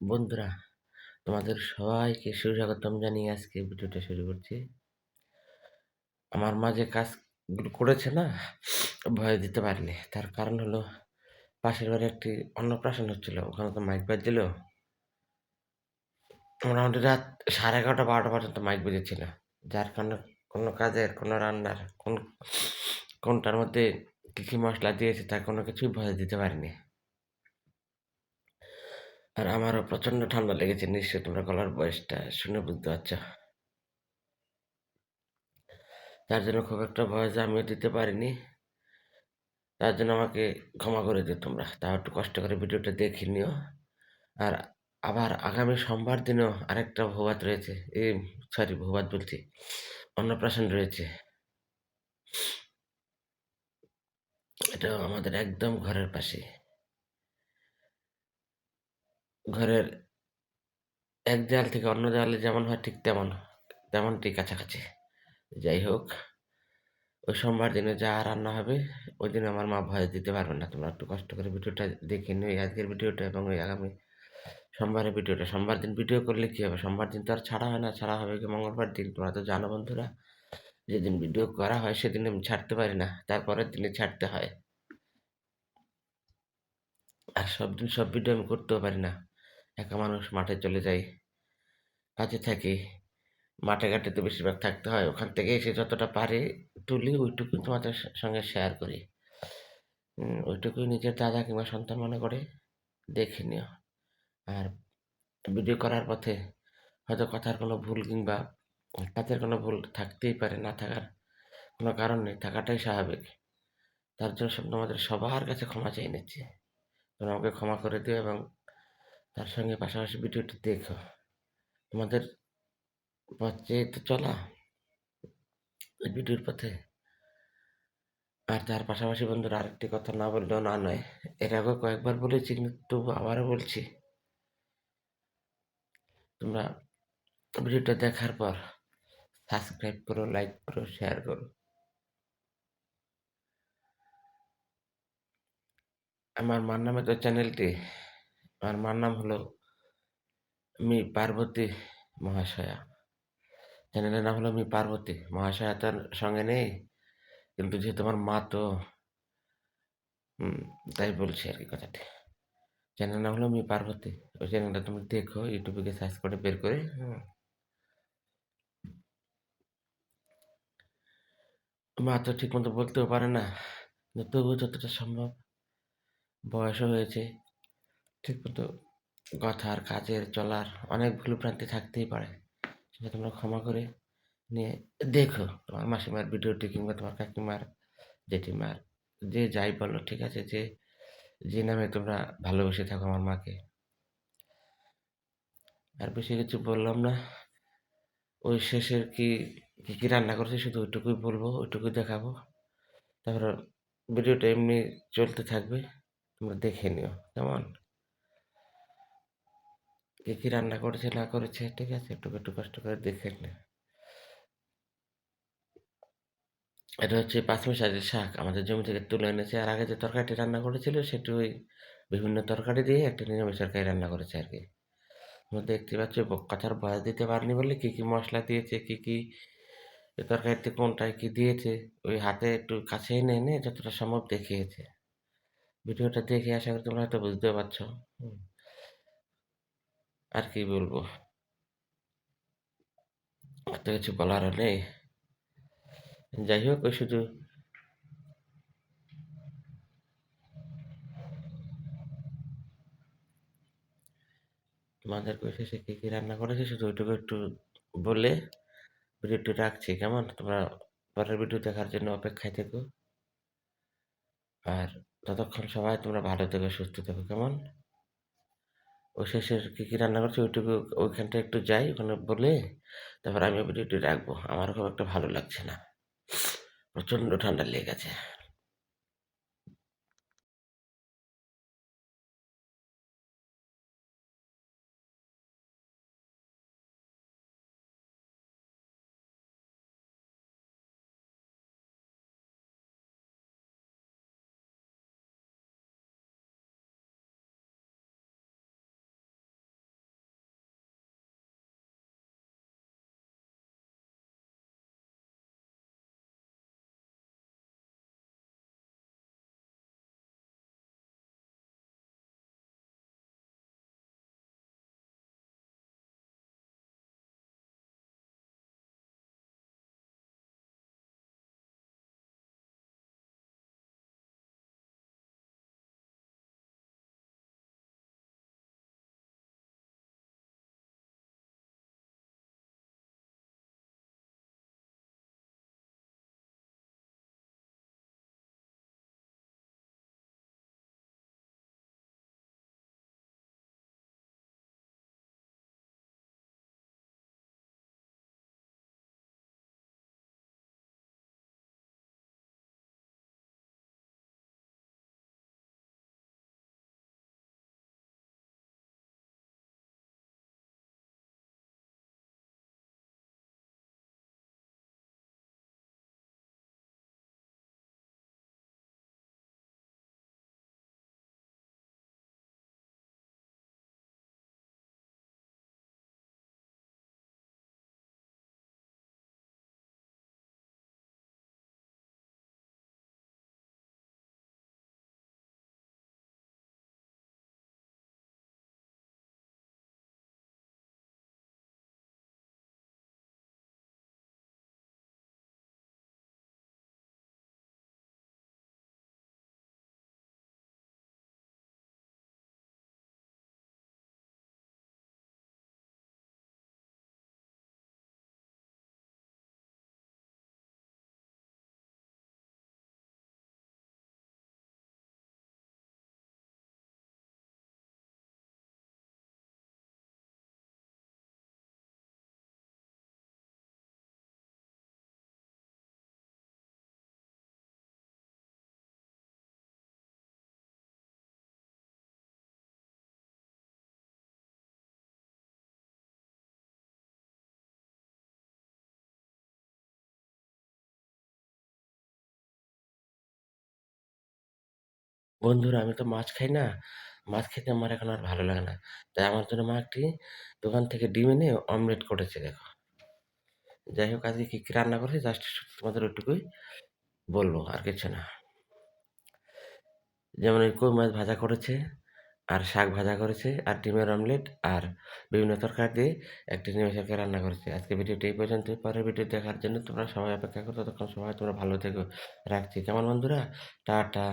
বন্ধুরা, তোমাদের সবাইকে সুস্বাগতম জানিয়ে আজকে ভিডিওটা শুরু করছি। আমার মাঝে কাজগুলো করেছে না, ভয় দিতে পারিনি। তার কারণ হলো, পাশের বাড়ি একটি অন্নপ্রাশন হচ্ছিল, ওখানে তো মাইক বাজছিল। মোটামুটি রাত সাড়ে এগারোটা, বারোটা পর্যন্ত মাইক বেজেছিল। যার কারণে কোনো কাজের, কোনো রান্নার, কোন, কোনটার মধ্যে কী কী মশলা দিয়েছে, তার কোনো কিছুই ভয় দিতে পারিনি। আর আমারও প্রচণ্ড ঠান্ডা লেগেছে, নিশ্চয়ই তোমরা গলার বয়সটা শুনে বুঝতে পারছ। তার জন্য খুব একটা ভয়েস আমিও দিতে পারিনি। তার জন্য আমাকে ক্ষমা করে দিও তোমরা। তাও একটু কষ্ট করে ভিডিওটা দেখে নিও। আর আবার আগামী সোমবার দিনও আরেকটা ভোবাত রয়েছে। এই সরি ভোবাত বলছি। অন্নপ্রাশন রয়েছে। এটা আমাদের একদম ঘরের পাশে। ঘরের এক দেয়াল থেকে অন্য দেয়ালে যেমন হয় ঠিক তেমন, তেমনটি কাছাকাছি। যাই হোক, ওই সোমবার দিনে যা রান্না হবে, ওই দিন আমার মা ভয় দিতে পারবে না। তোমরা একটু কষ্ট করে ভিডিওটা দেখে নিও আজকের ভিডিওটা এবং ওই আগামী সোমবারের ভিডিওটা। সোমবার দিন ভিডিও করলে কী হবে? সোমবার দিন তো আর ছাড়া হয় না, ছাড়া হবে কি মঙ্গলবার দিন? তোমরা তো জানো বন্ধুরা, যেদিন ভিডিও করা হয় সেদিন আমি ছাড়তে পারি না, তারপরের দিনে ছাড়তে হয়। আর সব দিন সব ভিডিও আমি করতেও পারি না। একা মানুষ মাঠে চলে যাই, কাজে থাকি। মাঠে ঘাটে তো বেশিরভাগ থাকতে হয়। ওখান থেকে এসে যতটা পারি তুলি, ওইটুকু তোমাদের সঙ্গে শেয়ার করি। ওইটুকুই নিজের দাদা কিংবা সন্তান মনে করে, দেখে নিও। আর ভিডিও করার পথে হয়তো কথার কোনো ভুল কিংবা কাজের কোনো ভুল থাকতেই পারে, না থাকার কোনো কারণ নেই, থাকাটাই স্বাভাবিক। তার জন্য সব তোমাদের সবার কাছে ক্ষমা চেয়ে নিচ্ছি। তোমরা আমাকে ক্ষমা করে দিও এবং তার সঙ্গে পাশাপাশি ভিডিওটি দেখো। তোমাদের পথে তো চলা। ভিডিওর পথে। আর তার পাশাপাশি বন্ধুরা আরেকটি কথা না বললেও না নয়, এর আগে কয়েকবার বলেছি, কিন্তু আবারও বলছি। তোমরা ভিডিওটা দেখার পর সাবস্ক্রাইব করো লাইক করো শেয়ার করো। আমার মার নামে তো চ্যানেলটি আমার মার নাম হলো মি পার্বতী মহাশয়া। চ্যানেলের নাম হলো মি পার্বতী। মহাশয়া তার সঙ্গে নেই, কিন্তু যেহেতু আমার মা তো তাই বলছি আর কি কথাটি। চ্যানেল নাম হলো মি পার্বতী। ওই চ্যানেলটা তুমি দেখো ইউটিউবে গিয়ে সার্চ করে বের করে মা তো ঠিক মতো বলতেও পারে না তবুও যতটা সম্ভব বয়সও হয়েছে। ঠিক মতো কথার কাজের চলার অনেক ভুল ভ্রান্তি থাকতেই পারে। সেটা তোমরা ক্ষমা করে নিয়ে দেখো তোমার মাসিমার ভিডিওটি কিংবা তোমার কাকিমার, জেঠিমার, যে যাই বলো, ঠিক আছে? যে যে নামে তোমরা ভালোবেসে থাকো আমার মাকে। আর বেশি কিছু বললাম না। ওই শেষের কি, কী কী রান্না করছে শুধু ওইটুকুই বলব, ওইটুকুই দেখাবো। তারপর ভিডিওটা এমনি চলতে থাকবে, তোমরা দেখে নিও, কেমন? কী কী রান্না করেছে, না করেছে, ঠিক আছে, একটু একটু কষ্ট করে দেখে নিও এটা হচ্ছে পাঁচমিশালির শাক, আমাদের জমি থেকে তুলে এনেছে। আর আগে যে তরকারিটি রান্না করেছিল, সেটি ওই বিভিন্ন তরকারি দিয়ে একটা নিরামিষ তরকারি রান্না করেছে আর কি। তোমরা দেখতে পাচ্ছি কথার বয়স দিতে পারিনি বলে কী কী মশলা দিয়েছে, কী কী তরকারিতে কোনটায় কী দিয়েছে, ওই হাতে একটু কাছে এনে এনে যতটা সম্ভব দেখিয়েছে। ভিডিওটা দেখে আশা করি তোমরা হয়তো বুঝতে পারছ। আর কি বলব? এত কিছু বলার নেই। যাই হোক, ওই শুধু তোমাদের শেষে কী কী রান্না করেছে শুধু ওইটুকু একটু বলে ভিডিওটি রাখছি। কেমন? তোমরা পরের ভিডিও দেখার জন্য অপেক্ষায় থেকো। আর ততক্ষণ সবাই তোমরা ভালো থেকো, সুস্থ থেকো। কেমন? ওই শেষের কী কী রান্না করছে ওইটুকু ওইখানটা একটু যাই, ওখানে বলে তারপর আমি ভিডিওটি রাখব। আমার খুব একটা ভালো লাগছে না। প্রচণ্ড ঠান্ডা লেগে বন্ধুরা আমি তো মাছ খাই না। মাছ খেতে আমার এখন আর ভালো লাগে না। তাই আমার জন্য মা একটি দোকান থেকে ডিম এনে অমলেট করেছে দেখো। যাই হোক আজকে কী, কী রান্না করেছে জাস্ট তোমাদের ওইটুকুই বলব, আর কিছু না। যেমন এই কই মাছ ভাজা করেছে, আর শাক ভাজা করেছে, আর ডিমের অমলেট, আর বিভিন্ন তরকারি দিয়ে একটি নিরামিষ তরকারি রান্না করেছে। আজকে ভিডিওটি এই পর্যন্ত পরের ভিডিও দেখার জন্য তোমরা সবাই অপেক্ষা করো। ততক্ষণ সবাই তোমরা ভালো থেকো। রাখছি। কেমন বন্ধুরা? টাটা।